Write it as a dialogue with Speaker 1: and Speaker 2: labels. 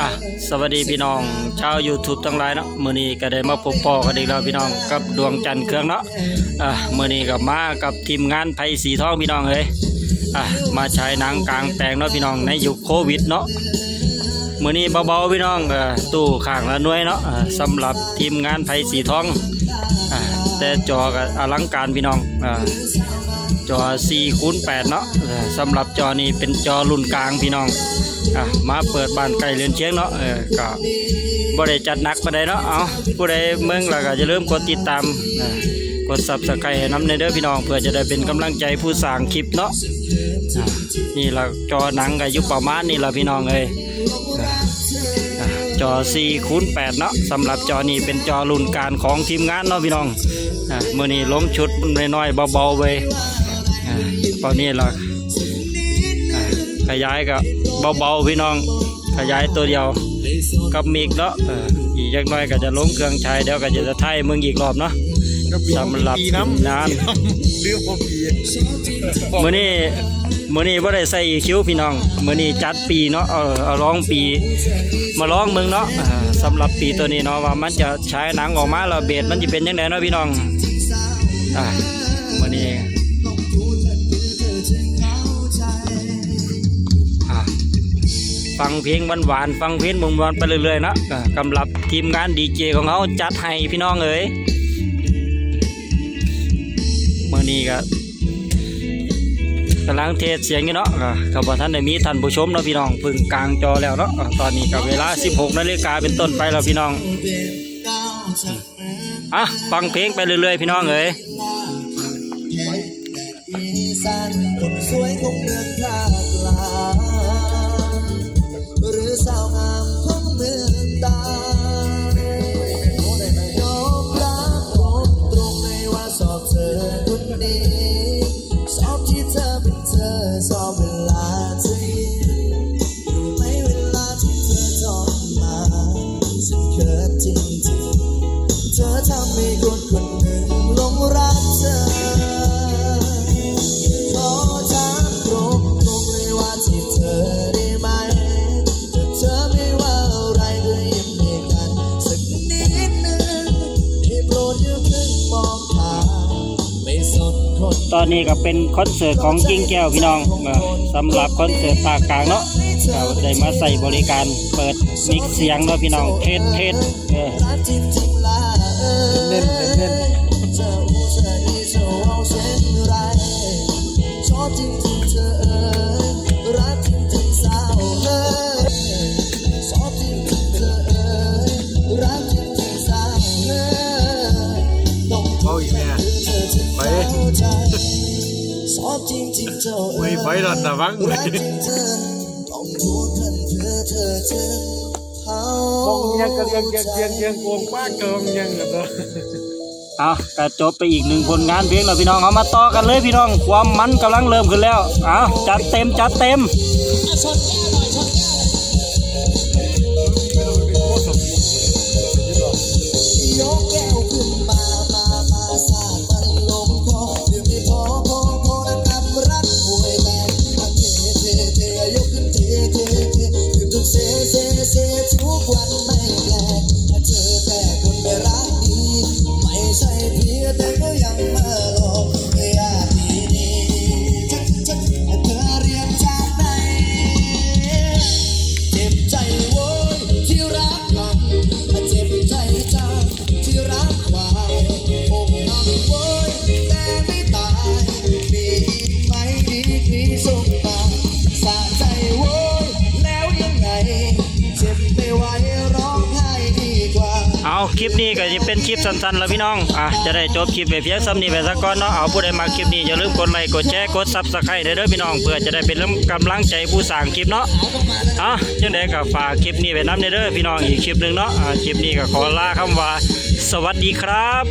Speaker 1: อะสวัสดีพี่น้องชาว YouTube ทั้งหลายเนาะมื้อนี้ก็ได้มาพบปอกันอีกแล้วพี่น้องกับดวงจันทร์เครื่องเนาะอะมื้อนี้ก็มากับทีมงานไผสีทองพี่น้องเอ้ยอะมาฉายหนังกลางแปลงเนาะพี่น้องในยุคโควิดเนาะมื้อนี้เบาๆพี่น้องเออตู้ข้างละหน่วยเนาะสำหรับทีมงานไผสีทองอะแต่จอก็อลังการพี่น้องอ่าจอ4คูณ8เนาะสำหรับจอนี้เป็นจอรุ่นกลางพี่น้อง อะมาเปิดบ้านไก่เรือนเชียงเนาะเออก็บ่ได้จัดหนักปานใดเนาะเอาผู้ใดเมืองแล้วก็จะเริ่าลืมกดติดตามกด Subscribe ให้ำในเด้อพี่น้องเพื่อจะได้เป็นกำลังใจผู้สร้างคลิปเนาะนี่ละจอหนังก็อยู่ประมาณนี้ละพี่น้องเอ้ยอะอะจอ4คูณ8เนาะสำหรับจอนี้เป็นจอรุ่นกางของทีมงานเนาะพี่น้องอะมื้อนี้ลงชุดน้อยๆเบาๆไว้อ่าตอนนี้เราอ่าขยายก็ เบาๆพี่น้องขยายตัวเดียวกับมีกเนาะเอออีกจักหน่อยก็จะลงเครื่องใช้เดี๋ยวก็จะไทยมึงอีกรอบเนาะสำหรับ
Speaker 2: ปีน้ำ
Speaker 1: นาน
Speaker 2: เรื่องของปี
Speaker 1: มื้อนี้มื้อนี้บ่ได้ใส่อีคิวพี่น้องมื้อนี้จัดปีเนาะเอาเอาร้องปีมาร้องมึงเนาะอ่าสำหรับปีตัวนี้เนาะว่ามันจะใช้หนังออกมาแล้วเบสมันจะเป็นยังไงเนาะพี่น้องอ่า ฟังเพลงหวานๆฟังเพลงมุมวันๆไปเรื่อยๆนะอะกำลับทีมงานดีเจของเขาจัดให้พี่น้องเอ๋ยเมื่อนี้ก็กำลังเทศเสียงอยู่เนาะอะกับว่าท่านได้มีท่านผู้ชมเนาะพี่น้องเพึ่งกลางจอแล้วเนาะอะตอนนี้กับเวลา 16นาฬิกาเป็นต้นไปแล้วพี่น้องอะฟังเพลงไปเรื่อยๆพี่น้องเอ๋ย
Speaker 3: ชอบเวลาเธอยิ้มรู้ไหมเวลาที่เธอท้องมาฉันเขินจริงๆเธอทำให้คนคนหนึ่งหลง ตอนนี้
Speaker 1: ก็เป็นคอนเสิร์ตของกิ้งแก้วพี่น้องสำหรับคอนเสิร์ตภาคกลางเนาะเราได้มาใส่บริการเปิดมิกซ์เสียงเนาะพี่น้องเทสเทสเออ
Speaker 3: จริงๆเออ
Speaker 2: เน้นเน้น
Speaker 3: เธอรู้ใจเธอเอาเช่นไรชอบจริงๆเธอ เธอเอ
Speaker 2: ไม่
Speaker 3: อ
Speaker 2: ไปหรอกนะวังเล
Speaker 3: รั
Speaker 2: ย
Speaker 3: กจริงเธอต้องพูดกันเพื่อเธอถึงเขา
Speaker 2: กองยังกระเรียงเรียงเรียงเรียงโกงป้ากองยังเหรอ
Speaker 1: เอาก็จบไปอีกหนึ่งผลงานเพลงแล้วพี่น้องเอามาต่อกันเลยพี่น้องความมันกำลังเริ่มขึ้นแล้วเอาจัดเต็มจัดเต็ม
Speaker 3: เอาคลิ
Speaker 1: ปนี้ก็จะเป็นคลิปสั้นๆแล้วพี่น้องอะจะได้จบคลิปไปเพียงซ้ำนี้ไปสักก่อนเนาะเอาผู้ใดมาคลิปนี้อย่าลืมกดไลค์กดแชร์กดซับสไครต์เด้อพี่น้องเพื่อจะได้เป็นกำลังใจผู้สร้างคลิปเนาะอะจังไดก็ฝากคลิปนี้ไปน้ำเด้อพี่น้องอีกคลิปหนึ่งเนาะอะคลิปนี้ก็ขอลาคำว่า สวัสดีครับ